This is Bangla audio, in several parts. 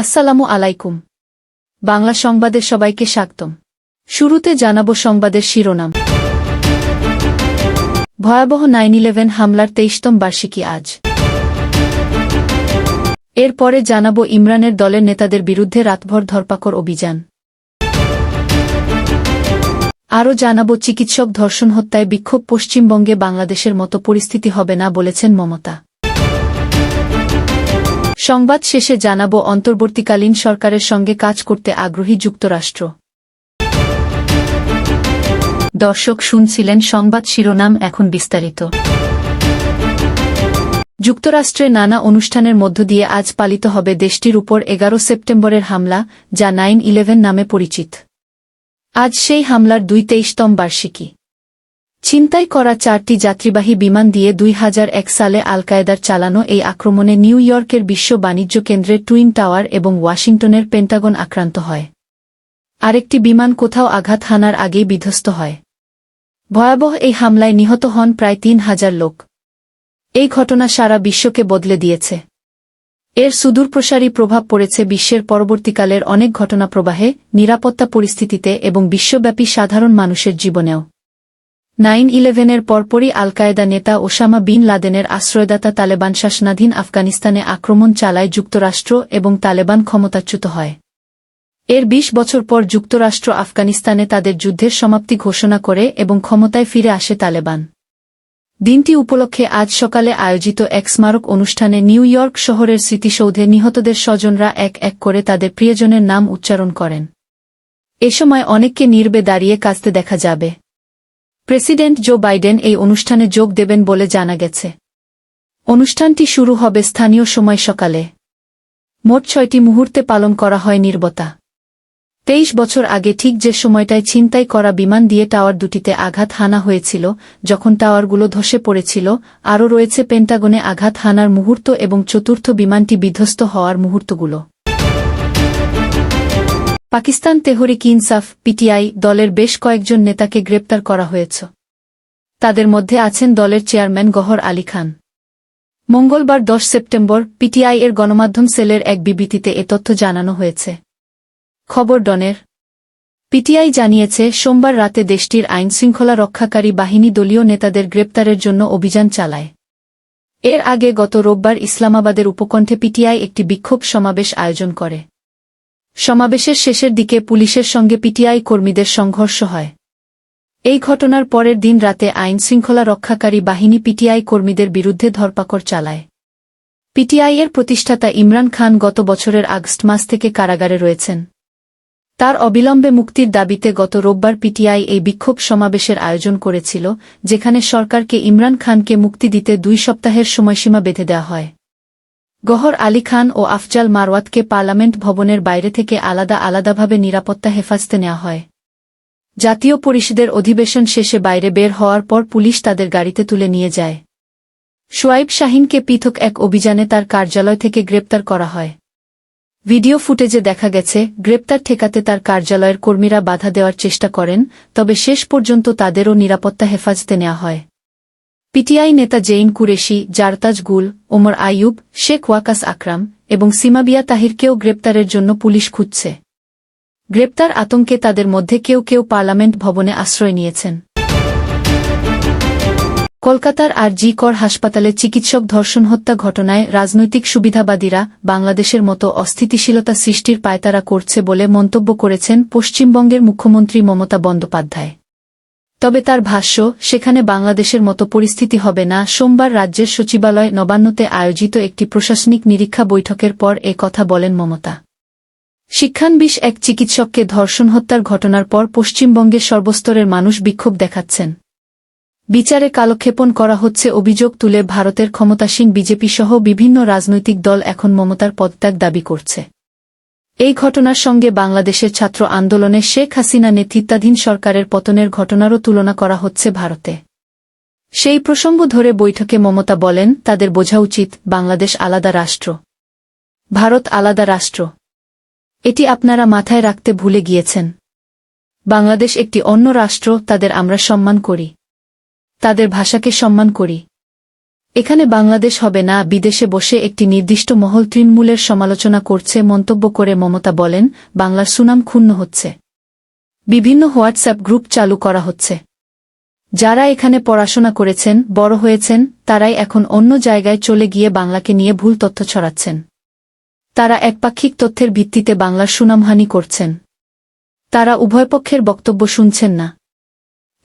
আসসালামু আলাইকুম। বাংলা সংবাদের সবাইকে স্বাগতম। শুরুতে জানাব সংবাদের শিরোনাম। ভয়াবহ নাইন ইলেভেন হামলার তেইশতম বার্ষিকী আজ। এরপরে জানাব ইমরানের দলের নেতাদের বিরুদ্ধে রাতভর ধরপাকড় অভিযান। আরও জানাব চিকিৎসক ধর্ষণ হত্যায় বিক্ষোভ পশ্চিমবঙ্গে বাংলাদেশের মতো পরিস্থিতি হবে না বলেছেন মমতা। সংবাদ শেষে জানাব, অন্তর্বর্তীকালীন সরকারের সঙ্গে কাজ করতে আগ্রহী যুক্তরাষ্ট্র। দর্শক শুনছিলেন সংবাদ শিরোনাম এখন বিস্তারিত। যুক্তরাষ্ট্রে নানা অনুষ্ঠানের মধ্য দিয়ে আজ পালিত হবে দেশটির উপর এগারো সেপ্টেম্বরের হামলা, যা নাইন ইলেভেন নামে পরিচিত। আজ সেই হামলার দুই তেইশতম বার্ষিকী। ছিনতাই করা চারটি যাত্রীবাহী বিমান দিয়ে দুই হাজার এক সালে আল কায়েদার চালানো এই আক্রমণে নিউ ইয়র্কের বিশ্ব বাণিজ্য কেন্দ্রের টুইন টাওয়ার এবং ওয়াশিংটনের পেন্টাগন আক্রান্ত হয়। আরেকটি বিমান কোথাও আঘাত হানার আগেই বিধ্বস্ত হয়। ভয়াবহ এই হামলায় নিহত হন প্রায় তিন হাজার লোক। এই ঘটনা সারা বিশ্বকে বদলে দিয়েছে। এর সুদূরপ্রসারী প্রভাব পড়েছে বিশ্বের পরবর্তীকালের অনেক ঘটনা প্রবাহে নিরাপত্তা পরিস্থিতিতে এবং বিশ্বব্যাপী সাধারণ মানুষের জীবনেও। নাইন ইলেভেনের পরপরই আল কায়েদা নেতা ওসামা বিন লাদেনের আশ্রয়দাতা তালেবান শাসনাধীন আফগানিস্তানে আক্রমণ চালায় যুক্তরাষ্ট্র এবং তালেবান ক্ষমতাচ্যুত হয়। এর ২০ বছর পর যুক্তরাষ্ট্র আফগানিস্তানে তাদের যুদ্ধের সমাপ্তি ঘোষণা করে এবং ক্ষমতায় ফিরে আসে তালেবান। দিনটি উপলক্ষে আজ সকালে আয়োজিত এক স্মারক অনুষ্ঠানে নিউ ইয়র্ক শহরের স্মৃতিসৌধে নিহতদের স্বজনরা এক এক করে তাদের প্রিয়জনের নাম উচ্চারণ করেন। এ সময় অনেককে নির্বে দাঁড়িয়ে কাঁচতে দেখা যাবে। প্রেসিডেন্ট জো বাইডেন এই অনুষ্ঠানে যোগ দেবেন বলে জানা গেছে। অনুষ্ঠানটি শুরু হবে স্থানীয় সময় সকালে। মোট ছয়টি মুহূর্তে পালন করা হয় নির্বতা। তেইশ বছর আগে ঠিক যে সময়টায় ছিনতাই করা বিমান দিয়ে টাওয়ার দুটিতে আঘাত হানা হয়েছিল, যখন টাওয়ারগুলো ধসে পড়েছিল, আরও রয়েছে পেন্টাগনে আঘাত হানার মুহূর্ত এবং চতুর্থ বিমানটি বিধ্বস্ত হওয়ার মুহূর্তগুলো। পাকিস্তান তেহরিক ইনসাফ, পিটিআই দলের বেশ কয়েকজন নেতাকে গ্রেপ্তার করা হয়েছে। তাদের মধ্যে আছেন দলের চেয়ারম্যান গহর আলী খান। মঙ্গলবার দশ সেপ্টেম্বর পিটিআই এর গণমাধ্যম সেলের এক বিবৃতিতে এ তথ্য জানানো হয়েছে। খবর ডনের। পিটিআই জানিয়েছে, সোমবার রাতে দেশটির আইনশৃঙ্খলা রক্ষাকারী বাহিনী দলীয় নেতাদের গ্রেপ্তারের জন্য অভিযান চালায়। এর আগে গত রোববার ইসলামাবাদের উপকণ্ঠে পিটিআই একটি বিক্ষোভ সমাবেশ আয়োজন করে। সমাবেশের শেষের দিকে পুলিশের সঙ্গে পিটিআই কর্মীদের সংঘর্ষ হয়। এই ঘটনার পরের দিন রাতে আইন শৃঙ্খলা রক্ষাকারী বাহিনী পিটিআই কর্মীদের বিরুদ্ধে ধরপাকড় চালায়। পিটিআই এর প্রতিষ্ঠাতা ইমরান খান গত বছরের আগস্ট মাস থেকে কারাগারে রয়েছেন। তার অবিলম্বে মুক্তির দাবিতে গত রোববার পিটিআই এই বিক্ষোভ সমাবেশের আয়োজন করেছিল, যেখানে সরকারকে ইমরান খানকে মুক্তি দিতে দুই সপ্তাহের সময়সীমা বেঁধে দেওয়া হয়। গহর আলী খান ও আফজাল মারওয়াতকে পার্লামেন্ট ভবনের বাইরে থেকে আলাদা আলাদাভাবে নিরাপত্তা হেফাজতে নেওয়া হয়। জাতীয় পরিষদের অধিবেশন শেষে বাইরে বের হওয়ার পর পুলিশ তাদের গাড়িতে তুলে নিয়ে যায়। সোয়াইব শাহিনকে পৃথক এক অভিযানে তার কার্যালয় থেকে গ্রেপ্তার করা হয়। ভিডিও ফুটেজে দেখা গেছে, গ্রেপ্তার ঠেকাতে তার কার্যালয়ের কর্মীরা বাধা দেওয়ার চেষ্টা করেন, তবে শেষ পর্যন্ত তাদেরও নিরাপত্তা হেফাজতে নেওয়া হয়। পিটিআই নেতা জেইন কুরেশি, জারতাজ গুল, ওমর আইয়ুব, শেখ ওয়াকাস আকরাম এবং সিমাবিয়া তাহিরকেও গ্রেপ্তারের জন্য পুলিশ খুঁজছে। গ্রেপ্তার আতঙ্কে তাদের মধ্যে কেউ কেউ পার্লামেন্ট ভবনে আশ্রয় নিয়েছেন। কলকাতার আর জি কর হাসপাতালে চিকিৎসক ধর্ষণ হত্যা ঘটনায় রাজনৈতিক সুবিধাবাদীরা বাংলাদেশের মতো অস্থিতিশীলতা সৃষ্টির পায়তারা করছে বলে মন্তব্য করেছেন পশ্চিমবঙ্গের মুখ্যমন্ত্রী মমতা বন্দ্যোপাধ্যায়। তবে তার ভাষ্য, সেখানে বাংলাদেশের মতো পরিস্থিতি হবে না। সোমবার রাজ্যের সচিবালয় নবান্নতে আয়োজিত একটি প্রশাসনিক নিরীক্ষা বৈঠকের পর এ কথা বলেন মমতা। শিক্ষানবিশ এক চিকিৎসককে ধর্ষণ হত্যার ঘটনার পর পশ্চিমবঙ্গের সর্বস্তরের মানুষ বিক্ষোভ দেখাচ্ছেন। বিচারে কালক্ষেপণ করা হচ্ছে অভিযোগ তুলে ভারতের ক্ষমতাসীন বিজেপি সহ বিভিন্ন রাজনৈতিক দল এখন মমতার পদত্যাগ দাবি করছে। এই ঘটনার সঙ্গে বাংলাদেশের ছাত্র আন্দোলনে শেখ হাসিনা নেতৃত্বাধীন সরকারের পতনের ঘটনারও তুলনা করা হচ্ছে ভারতে। সেই প্রসঙ্গ ধরে বৈঠকে মমতা বলেন, তাদের বোঝা উচিত, বাংলাদেশ আলাদা রাষ্ট্র। ভারত আলাদা রাষ্ট্র। এটি আপনারা মাথায় রাখতে ভুলে গিয়েছেন। বাংলাদেশ একটি অন্য রাষ্ট্র, তাদের আমরা সম্মান করি। তাদের ভাষাকে সম্মান করি। এখানে বাংলাদেশ হবে না, বিদেশে বসে একটি নির্দিষ্ট মহল তৃণমূলের সমালোচনা করছে মন্তব্য করে মমতা বলেন, বাংলার সুনাম ক্ষুণ্ণ হচ্ছে। বিভিন্ন হোয়াটসঅ্যাপ গ্রুপ চালু করা হচ্ছে। যারা এখানে পড়াশোনা করেছেন, বড় হয়েছেন, তারাই এখন অন্য জায়গায় চলে গিয়ে বাংলাকে নিয়ে ভুল তথ্য ছড়াচ্ছেন। তারা একপাক্ষিক তথ্যের ভিত্তিতে বাংলার সুনামহানি করছেন। তারা উভয়পক্ষের বক্তব্য শুনছেন না।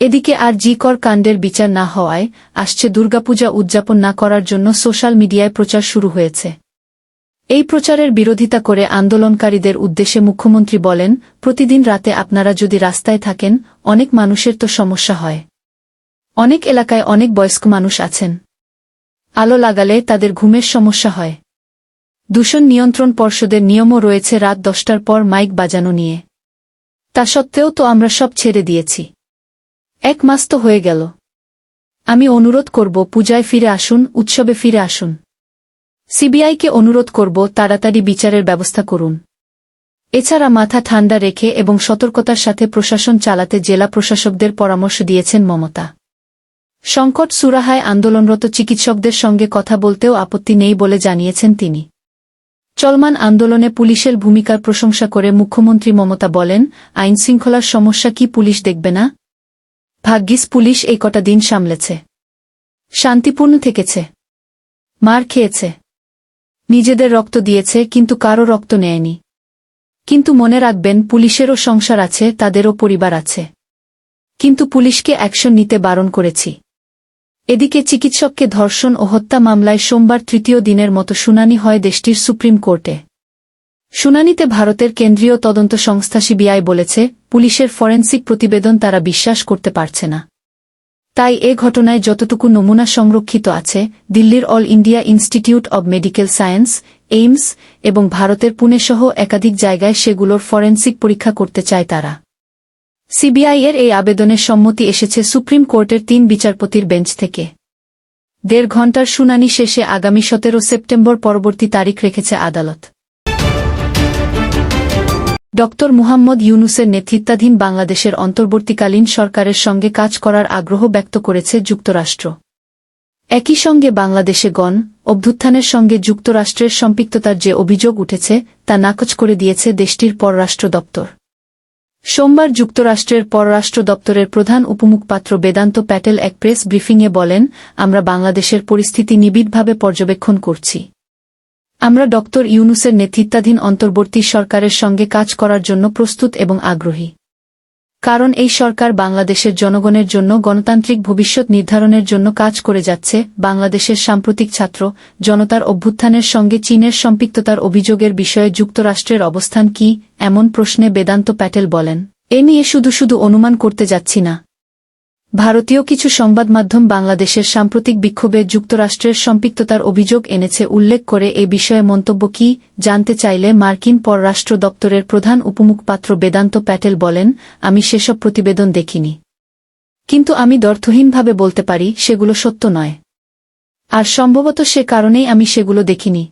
এদিকে আর জি কর কাণ্ডের বিচার না হওয়ায় আসছে দুর্গাপূজা উদযাপন না করার জন্য সোশ্যাল মিডিয়ায় প্রচার শুরু হয়েছে। এই প্রচারের বিরোধিতা করে আন্দোলনকারীদের উদ্দেশ্যে মুখ্যমন্ত্রী বলেন, প্রতিদিন রাতে আপনারা যদি রাস্তায় থাকেন, অনেক মানুষের তো সমস্যা হয়। অনেক এলাকায় অনেক বয়স্ক মানুষ আছেন। আলো লাগালে তাদের ঘুমের সমস্যা হয়। দূষণ নিয়ন্ত্রণ পর্ষদের নিয়মও রয়েছে রাত দশটার পর মাইক বাজানো নিয়ে। তা সত্ত্বেও তো আমরা সব ছেড়ে দিয়েছি। এক মাস তো হয়ে গেল। আমি অনুরোধ করব পূজায় ফিরে আসুন, উৎসবে ফিরে আসুন। সিবিআইকে অনুরোধ করব তাড়াতাড়ি বিচারের ব্যবস্থা করুন। এছাড়া মাথা ঠান্ডা রেখে এবং সতর্কতার সাথে প্রশাসন চালাতে জেলা প্রশাসকদের পরামর্শ দিয়েছেন মমতা। সংকট সুরাহায় আন্দোলনরত চিকিৎসকদের সঙ্গে কথা বলতেও আপত্তি নেই বলে জানিয়েছেন তিনি। চলমান আন্দোলনে পুলিশের ভূমিকার প্রশংসা করে মুখ্যমন্ত্রী মমতা বলেন, আইনশৃঙ্খলার সমস্যা কি পুলিশ দেখবে না? ভাগ্যিস পুলিশ এই কটা দিন সামলেছে। শান্তিপূর্ণ থেকেছে। মার খেয়েছে। নিজেদের রক্ত দিয়েছে কিন্তু কারও রক্ত নেয়নি। কিন্তু মনে রাখবেন, পুলিশেরও সংসার আছে, তাদেরও পরিবার আছে। কিন্তু পুলিশকে অ্যাকশন নিতে বারণ করেছি। এদিকে চিকিৎসককে ধর্ষণ ও হত্যা মামলায় সোমবার তৃতীয় দিনের মতো শুনানি হয় দেশটির সুপ্রিম কোর্টে। শুনানিতে ভারতের কেন্দ্রীয় তদন্ত সংস্থা সিবিআই বলেছে, পুলিশের ফরেন্সিক প্রতিবেদন তারা বিশ্বাস করতে পারছে না। তাই এ ঘটনায় যতটুকু নমুনা সংরক্ষিত আছে, দিল্লির all India institute of medical science, AIIMS এবং ভারতের পুনেসহ একাধিক জায়গায় সেগুলোর ফরেন্সিক পরীক্ষা করতে চায় তারা। সিবিআইয়ের এই আবেদনের সম্মতি এসেছে সুপ্রিম কোর্টের তিন বিচারপতির বেঞ্চ থেকে। দেড় ঘণ্টার শুনানি শেষে আগামী সতেরো সেপ্টেম্বর পরবর্তী তারিখ রেখেছে আদালত। ড মুহাম্মদ ইউনুসের নেতৃত্বাধীন বাংলাদেশের অন্তর্বর্তীকালীন সরকারের সঙ্গে কাজ করার আগ্রহ ব্যক্ত করেছে যুক্তরাষ্ট্র। একই সঙ্গে বাংলাদেশে গণ অভ্যুত্থানের সঙ্গে যুক্তরাষ্ট্রের সম্পৃক্ততার যে অভিযোগ উঠেছে, তা নাকচ করে দিয়েছে দেশটির পররাষ্ট্র দপ্তর। সোমবার যুক্তরাষ্ট্রের পররাষ্ট্র দপ্তরের প্রধান উপমুখপাত্র বেদান্ত প্যাটেল এক প্রেস ব্রিফিংয়ে বলেন, আমরা বাংলাদেশের পরিস্থিতি নিবিড়ভাবে পর্যবেক্ষণ করছি। আমরা ড ইউনুসের নেতৃত্বাধীন অন্তর্বর্তী সরকারের সঙ্গে কাজ করার জন্য প্রস্তুত এবং আগ্রহী। কারণ এই সরকার বাংলাদেশের জনগণের জন্য গণতান্ত্রিক ভবিষ্যৎ নির্ধারণের জন্য কাজ করে যাচ্ছে, বাংলাদেশের সাম্প্রতিক ছাত্র, জনতার অভ্যুত্থানের সঙ্গে চীনের সম্পৃক্ততার অভিযোগের বিষয়ে যুক্তরাষ্ট্রের অবস্থান কি, এমন প্রশ্নে বেদান্ত প্যাটেল বলেন। এ নিয়ে শুধু শুধু অনুমান করতে যাচ্ছি না। ভারতীয় কিছু সংবাদ মাধ্যম বাংলাদেশের সাম্প্রতিক বিক্ষোভে যুক্তরাষ্ট্রের সম্পৃক্ততার অভিযোগ এনেছে উল্লেখ করে এ বিষয়ে মন্তব্য কি জানতে চাইলে মার্কিন পররাষ্ট্র দপ্তরের প্রধান উপমুখপাত্র বেদান্ত প্যাটেল বলেন, আমি সেসব প্রতিবেদন দেখিনি। কিন্তু আমি দর্থহীনভাবে বলতে পারি, সেগুলো সত্য নয়। আর সম্ভবত সে কারণেই আমি সেগুলো দেখিনি।